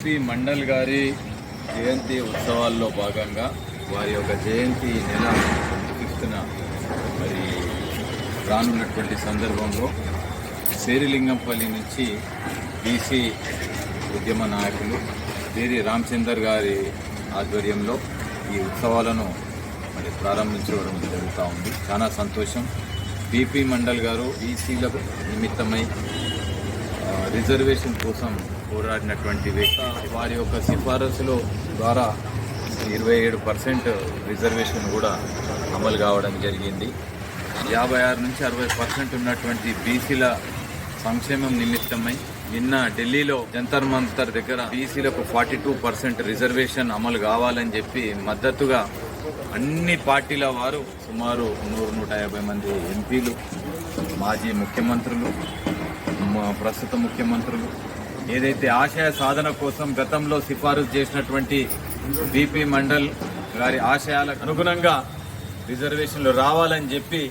శ్రీ మండల్ గారి జయంతి ఉత్సవాల్లో భాగంగా వారి యొక్క జయంతి నెల ఫిఫ్త్న మరి రానున్నటువంటి సందర్భంలో శేరిలింగంపల్లి నుంచి బీసీ ఉద్యమ నాయకులు వీరి రామచందర్ గారి ఆధ్వర్యంలో ఈ ఉత్సవాలను మరి ప్రారంభించడం జరుగుతూ ఉంది. చాలా సంతోషం. బీపీ మండల్ గారు బీసీల నిమిత్తమై రిజర్వేషన్ కోసం పోరాడినటువంటి వ్యక్తి. వారి యొక్క సిఫారసులో ద్వారా ఇరవై ఏడు పర్సెంట్ రిజర్వేషన్ కూడా అమలు కావడం జరిగింది. యాభై ఆరు నుంచి అరవై పర్సెంట్ ఉన్నటువంటి బీసీల సంక్షేమం నిమిత్తమై నిన్న ఢిల్లీలో జంతర్ మంతర్ దగ్గర బీసీలకు ఫార్టీ టూ పర్సెంట్ రిజర్వేషన్ అమలు కావాలని చెప్పి మద్దతుగా అన్ని పార్టీల వారు సుమారు నూరు నూట యాభై మంది ఎంపీలు మాజీ ముఖ్యమంత్రులు ప్రస్తుత ముఖ్యమంత్రులు. ఏదైతే ఆశయ సాధన కోసం గతంలో సిఫారసు చేసినటువంటి బీపీ మండల్ గారి ఆశయాలకు అనుగుణంగా రిజర్వేషన్లు రావాలని చెప్పి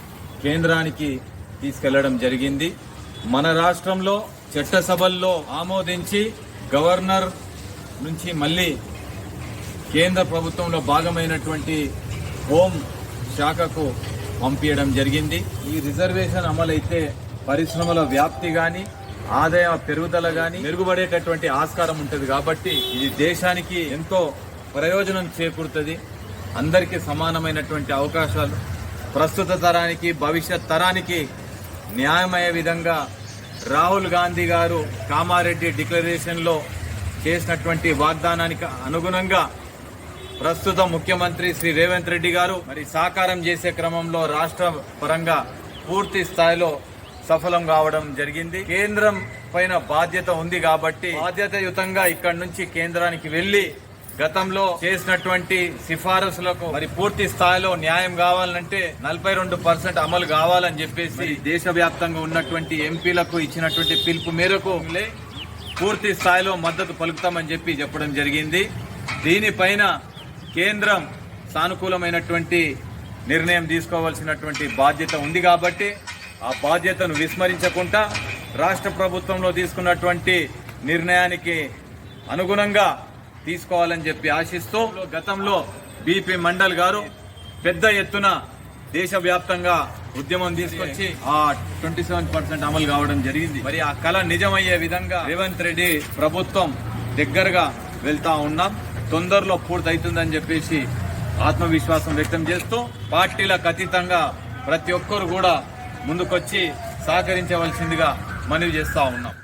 కేంద్రానికి తీసుకెళ్ళడం జరిగింది. మన రాష్ట్రంలో చట్టసభల్లో ఆమోదించి గవర్నర్ నుంచి మళ్ళీ కేంద్ర ప్రభుత్వంలో భాగమైనటువంటి హోం శాఖకు పంపించడం జరిగింది. ఈ రిజర్వేషన్ అమలైతే పరిశ్రమల వ్యాప్తి కానీ ఆదాయ పెరుగుదల కానీ మెరుగుపడేటటువంటి ఆస్కారం ఉంటుంది కాబట్టి ఇది దేశానికి ఎంతో ప్రయోజనం చేకూరుతుంది. అందరికీ సమానమైనటువంటి అవకాశాలు. ప్రస్తుత తరానికి భవిష్యత్ తరానికి న్యాయమయ్యే విధంగా రాహుల్ గాంధీ గారు కామారెడ్డి డిక్లరేషన్లో చేసినటువంటి వాగ్దానానికి అనుగుణంగా ప్రస్తుత ముఖ్యమంత్రి శ్రీ రేవంత్ రెడ్డి గారు మరి సాకారం చేసే క్రమంలో రాష్ట్ర పరంగా పూర్తి స్థాయిలో సఫలం కావడం జరిగింది. కేంద్రం పైన బాధ్యత ఉంది కాబట్టి బాధ్యతయుతంగా ఇక్కడి నుంచి కేంద్రానికి వెళ్ళి గతంలో చేసినటువంటి సిఫారసులకు మరి పూర్తి స్థాయిలో న్యాయం కావాలంటే నలభై రెండు పర్సెంట్ అమలు కావాలని చెప్పేసి దేశవ్యాప్తంగా ఉన్నటువంటి ఎంపీలకు ఇచ్చినటువంటి పిలుపు మేరకు పూర్తి స్థాయిలో మద్దతు పలుకుతామని చెప్పి చెప్పడం జరిగింది. దీనిపైన కేంద్రం సానుకూలమైనటువంటి నిర్ణయం తీసుకోవాల్సినటువంటి బాధ్యత ఉంది కాబట్టి ఆ బాధ్యతను విస్మరించకుండా రాష్ట్ర ప్రభుత్వంలో తీసుకున్నటువంటి నిర్ణయానికి అనుగుణంగా తీసుకోవాలని చెప్పి ఆశిస్తూ గతంలో బీపీ మండల్ గారు పెద్ద ఎత్తున దేశవ్యాప్తంగా ఉద్యమం తీసుకొచ్చి ఆ ట్వంటీ సెవెన్ పర్సెంట్ అమలు కావడం జరిగింది. మరి ఆ కళ నిజమయ్యే విధంగా రేవంత్ రెడ్డి ప్రభుత్వం దగ్గరగా వెళ్తా ఉన్నాం. తొందరలో పూర్తవుతుందని చెప్పేసి ఆత్మవిశ్వాసం వ్యక్తం చేస్తూ పార్టీలకు అతీతంగా ప్రతి ఒక్కరు కూడా ముందుకొచ్చి సహకరించవలసిందిగా మనవి చేస్తా ఉన్నాం.